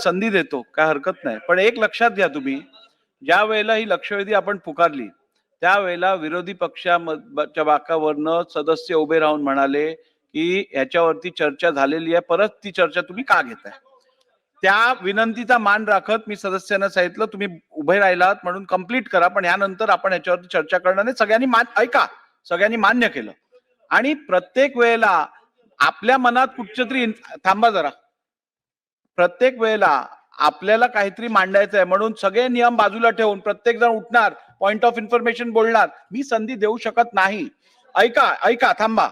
संधी देतो काय हरकत नाही. पण एक लक्षात घ्या तुम्ही ज्या वेळेला ही लक्षवेधी आपण पुकारली त्यावेळेला विरोधी पक्षाच्या बाकावरनं सदस्य उभे राहून म्हणाले की ह्याच्यावरती चर्चा झालेली आहे परत ती चर्चा तुम्ही का घेताय? त्या विनंतीचा मान राखत मी सदस्यांना सांगितलं तुम्ही उभे राहिलात म्हणून कंप्लीट करा पण यानंतर आपण याच्यावरती चर्चा करणार नाही. सगळ्यांनी मान ऐका सगळ्यांनी मान्य केलं. आणि प्रत्येक वेळेला आपल्या मनात कुठच्या तरी थांबा जरा. प्रत्येक वेळेला आपल्याला काहीतरी मांडायचं आहे म्हणून सगळे नियम बाजूला ठेवून प्रत्येक जण उठणार पॉइंट ऑफ इन्फॉर्मेशन बोलणार. मी संधी देऊ शकत नाही. ऐका ऐका थांबा.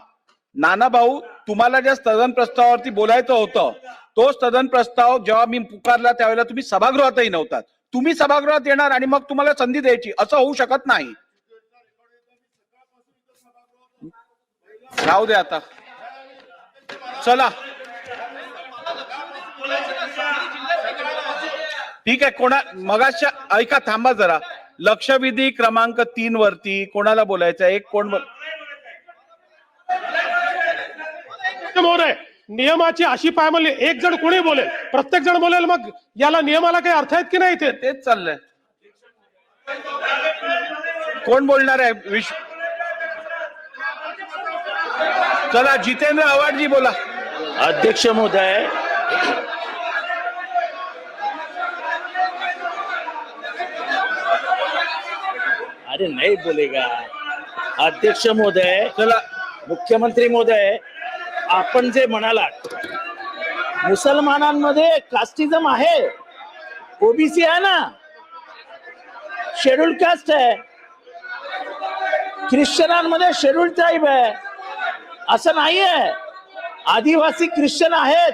नाना भाऊ तुम्हाला ज्या स्थगन प्रस्तावावरती बोलायचं होतं तो स्थगन प्रस्ताव जेव्हा मी पुकारला त्यावेळेला तुम्ही सभागृहातही नव्हतात. तुम्ही सभागृहात येणार आणि मग तुम्हाला संधी द्यायची असं होऊ शकत नाही. राहू दे आता. चला. ठीक आहे कोणा मगाच्या ऐका थांबा जरा. लक्षवेधी क्रमांक तीन वरती कोणाला बोलायचं? एक कोण बोल- महोदय नियमाची अशी पायमल्ली एक जण कोणी बोलेल? प्रत्येक जण बोलेल मग याला नियमाला काही अर्थ आहेत की नाही इथे? तेच चाललंय. कोण बोलणार आहे? विश्व चला जितेंद्र आव्हाडजी बोला. अध्यक्ष महोदय अरे नहीं बोलेगा. अध्यक्ष महोदय चला मुख्यमंत्री महोदय आपण जे म्हणालात मुसलमानांमध्ये कास्टिझम आहे. ओबीसी आहे ना? शेड्यूल कास्ट आहे. ख्रिश्चनांमध्ये शेड्यूल ट्राईब आहे. असं नाही आहे आदिवासी ख्रिश्चन आहेत.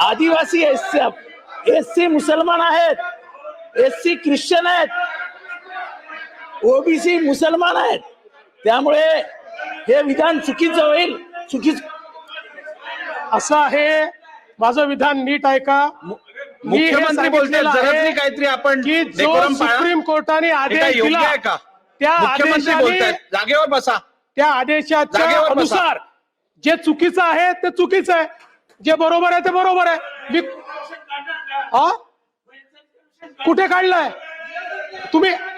आदिवासी एस सी मुसलमान आहेत. एस सी ख्रिश्चन आहेत. ओबीसी मुसलमान आहेत. त्यामुळे हे विधान चुकीचं होईल चुकीच असं आहे. माझं विधान नीट ऐका मी हे मुख्यमंत्री आहे तरी काहीतरी आपण की जो. सुप्रीम कोर्टाने आदेश दिला आहे का? त्या आदेशाने बोलतायत जागेवर बसा. त्या आदेशाच्या. अनुसार जे चुकीचं आहे ते चुकीचं आहे. जे बरोबर आहे ते बरोबर आहे. मी हा? कुठे काढलंय? तुम्ही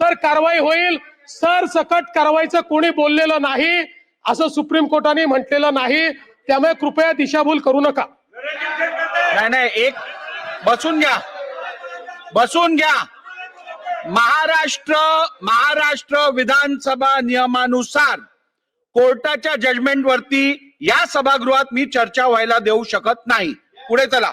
तर कारवाई होईल. सर सकट कारवाईचं कोणी बोललेलं नाही असं सुप्रीम कोर्टाने म्हटलेलं नाही. त्यामुळे कृपया दिशाभूल करू नका. नाही नाही एक बसून घ्या. बसून घ्या. महाराष्ट्र महाराष्ट्र विधानसभा नियमानुसार कोर्टाच्या जजमेंट वरती या सभागृहात मी चर्चा व्हायला देऊ शकत नाही. पुढे चला.